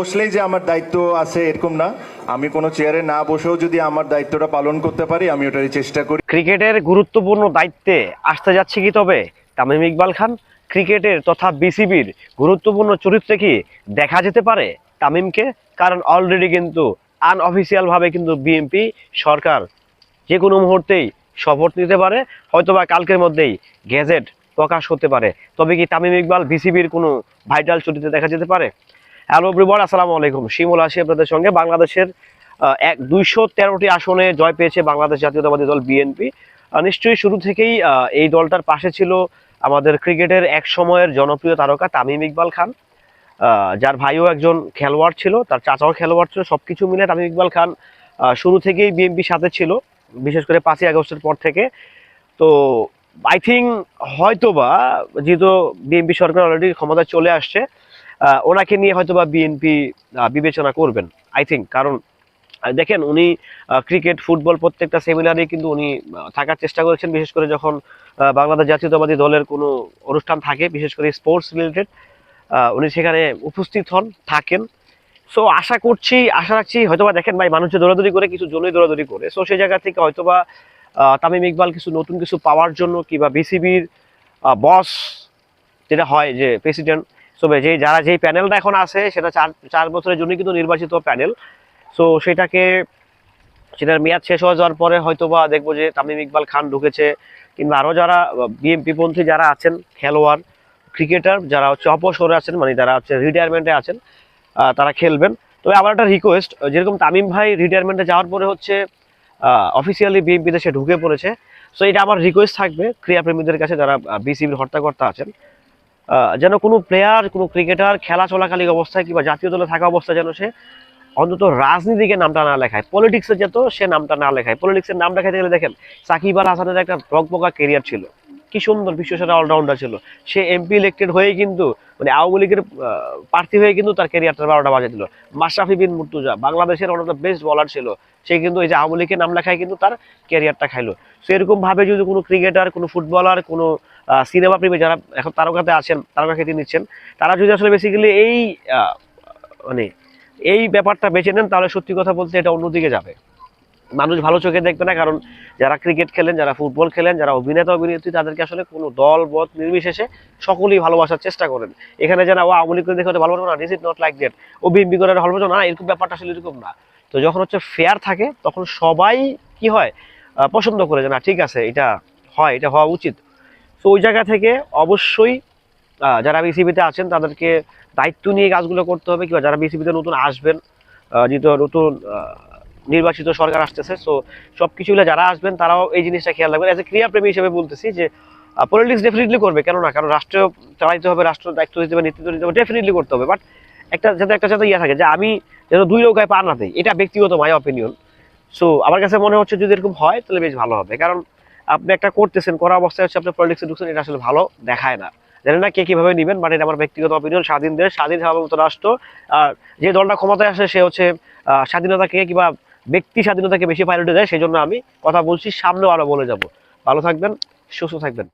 বসলেই যে আমার দায়িত্ব আছে এরকম না। আমি কোনো চেয়ারে না বসেও যদি আমার দায়িত্বটা পালন করতে পারি, আমি ওটারই চেষ্টা করি। ক্রিকেটের গুরুত্বপূর্ণ দায়িত্বে আসতে যাচ্ছে কি তবে? তামিম ইকবাল খান, ক্রিকেটের তথা বিসিবির গুরুত্বপূর্ণ চরিত্রে কি দেখা যেতে পারে তামিমকে? কারণ অলরেডি কিন্তু আনঅফিসিয়াল ভাবে কিন্তু বিএনপি সরকার যে কোনো মুহূর্তেই শপথ নিতে পারে, হয়তোবা কালকের মধ্যেই গেজেট প্রকাশ হতে পারে। তবে কি তামিম ইকবাল বিসিবির কোনো ভাইটাল চরিত্রে দেখা যেতে পারে? হ্যালো ব্রিবর আসসালামু আলাইকুম। শিমুল আসি আপনাদের সঙ্গে। বাংলাদেশের এক দুইশো তেরোটি আসনে জয় পেয়েছে বাংলাদেশ জাতীয়তাবাদী দল বিএনপি নিশ্চয়ই শুরু থেকেই এই দলটার পাশে ছিল আমাদের ক্রিকেটের এক সময়ের জনপ্রিয় তারকা তামিম ইকবাল খান। যার ভাইও একজন খেলোয়াড় ছিল, তার চাচাও খেলোয়াড় ছিল, সবকিছু মিলে তামিম ইকবাল খান শুরু থেকেই বিএনপির সাথে ছিল, বিশেষ করে পাঁচই আগস্টের পর থেকে। তো আই থিঙ্ক হয়তোবা, যেহেতু বিএনপি সরকার অলরেডি ক্ষমতায় চলে আসছে ওনাকে নিয়ে হয়তোবা বিএনপি বিবেচনা করবেন আই থিঙ্ক কারণ দেখেন, উনি ক্রিকেট ফুটবল প্রত্যেকটা সেমিনারে কিন্তু উনি থাকার চেষ্টা করেছেন, বিশেষ করে যখন বাংলাদেশ জাতীয়তাবাদী দলের কোনো অনুষ্ঠান থাকে, বিশেষ করে স্পোর্টস রিলেটেড উনি সেখানে উপস্থিত হন, থাকেন। সো আশা করছি, আশা রাখছি, হয়তোবা দেখেন ভাই, মানুষ যে দৌড়াদৌড়ি করে, কিছু জন্যই দৌড়াদৌড়ি করে। সো সেই জায়গা থেকে হয়তোবা তামিম ইকবাল কিছু নতুন কিছু পাওয়ার জন্য কিংবা বিসিবির বস যেটা হয় যে প্রেসিডেন্ট সো যে যারা যেই প্যানেলটা এখন আছে, সেটা চার চার বছরের জন্য কিন্তু নির্বাচিত প্যানেল। সো সেটাকে সেটার মেয়াদ শেষ হয়ে যাওয়ার পরে হয়তো বা দেখব যে তামিম ইকবাল খান ঢুকেছে, কিংবা আরও যারা বিএমপি পন্থী যারা আছেন, খেলোয়াড় ক্রিকেটার যারা হচ্ছে অপসরে আছেন মানে যারা হচ্ছে রিটায়ারমেন্টে আছেন তারা খেলবেন। তবে আমার একটা রিকোয়েস্ট যেরকম তামিম ভাই রিটায়ারমেন্টে যাওয়ার পরে হচ্ছে অফিসিয়ালি বিএনপি দেশে ঢুকে পড়েছে। সো এটা আমার রিকোয়েস্ট থাকবে, ক্রীড়াপ্রেমীদের কাছে যারা বিসিবির হর্তাকর্তা আছেন। যেন কোনো প্লেয়ার কোনো ক্রিকেটার খেলা চলাকালীন অবস্থায় কিংবা জাতীয় দলে থাকা অবস্থায় যেন সে অন্তত রাজনীতিকে নামটা না লেখায় পলিটিক্সে যেত সে নামটা না লেখায়। পলিটিক্সের নাম লেখাতে গেলে দেখেন, সাকিব আল হাসানের একটা বকবকা কেরিয়ার ছিল। কি সুন্দর বিশ্বসেরা অলরাউন্ডার ছিল। সে এমপি ইলেক্টেড হয়ে কিন্তু মানে আওয়ামী লীগের প্রার্থী হয়ে কিন্তু তার ক্যারিয়ারটা বারোটা বাজে দিল। মাশরাফি বিন মুর্তুজা, বাংলাদেশের দ্য বেস্ট বলার ছিল। সে কিন্তু এই যে আওয়ামী লীগের নাম লেখায় কিন্তু তার ক্যারিয়ারটা খাইলো। সো এরকম ভাবে যদি কোনো ক্রিকেটার কোনো ফুটবলার কোনো সিনেমা প্রেমী যারা এখন তারকাতে আছেন তারকা খ্যাতি নিচ্ছেন, তারা যদি আসলে বেসিক্যালি এই মানে এই ব্যাপারটা বেছে নেন, তাহলে সত্যি কথা বলতে এটা অন্যদিকে যাবে। মানুষ ভালো চোখে দেখবে না, কারণ যারা ক্রিকেট খেলেন, যারা ফুটবল খেলেন, যারা অভিনেতা, অভিনেত্রী, তাদেরকে আসলে কোনো দল বধ নির্বিশেষে সকলেই ভালোবাসার চেষ্টা করেন। এখানে যারা ও আওয়ামী করে দেখে ভালোবাসবো না this is not like that O BMP করে ভালোবাসবো না, এরকম ব্যাপারটা আসলে এরকম না। তো যখন হচ্ছে ফেয়ার থাকে, তখন সবাই কি হয় পছন্দ করে যে না, ঠিক আছে, এটা হয়, এটা হওয়া উচিত। তো ওই জায়গা থেকে অবশ্যই যারা বিসিবিতে আছেন, তাদেরকে দায়িত্ব নিয়ে কাজগুলো করতে হবে, কিংবা যারা বিসিবিতে নতুন আসবেন যেহেতু নতুন নির্বাচিত সরকার আসতেছে সো সব কিছু যারা আসবেন তারাও এই জিনিসটা খেয়াল রাখবেন। এজ এ ক্রিয়াপ্রেমী হিসেবে বলতেছি যে পলিটিক্স ডেফিনেটলি করবে কেন না কারণ রাষ্ট্র চালাইতে হবে, রাষ্ট্র দায়িত্ব দিতে হবে, নেতৃত্ব দিতে হবে ডেফিনেটলি করতে হবে। বাট একটা, যাতে একটা যাতে ইয়ে থাকে যে, আমি যেন দুই নৌকায় পা না দিই, এটা ব্যক্তিগত মাই অপিনিয়ন সো আমার কাছে মনে হচ্ছে যদি এরকম হয়, তাহলে বেশ ভালো হবে। কারণ আপনি একটা করতেছেন, করা অবস্থায় হচ্ছে আপনার পলিটিক্সে ঢুকছেন, এটা আসলে ভালো দেখায় না। জানি না কে কীভাবে নেবেন বাট এটা আমার ব্যক্তিগত অপিনিয়ন স্বাধীন দেশ স্বাধীন সার্বভৌমত্ব রাষ্ট্র। আর যে দলটা ক্ষমতায় আসে, সে হচ্ছে স্বাধীনতাকে কিংবা ব্যক্তি স্বাধীনতাকে বেশি প্রায়োরিটি দেয় সেই জন্য আমি কথা বলছি, সামনেও আরও বলে যাব। ভালো থাকবেন, সুস্থ থাকবেন।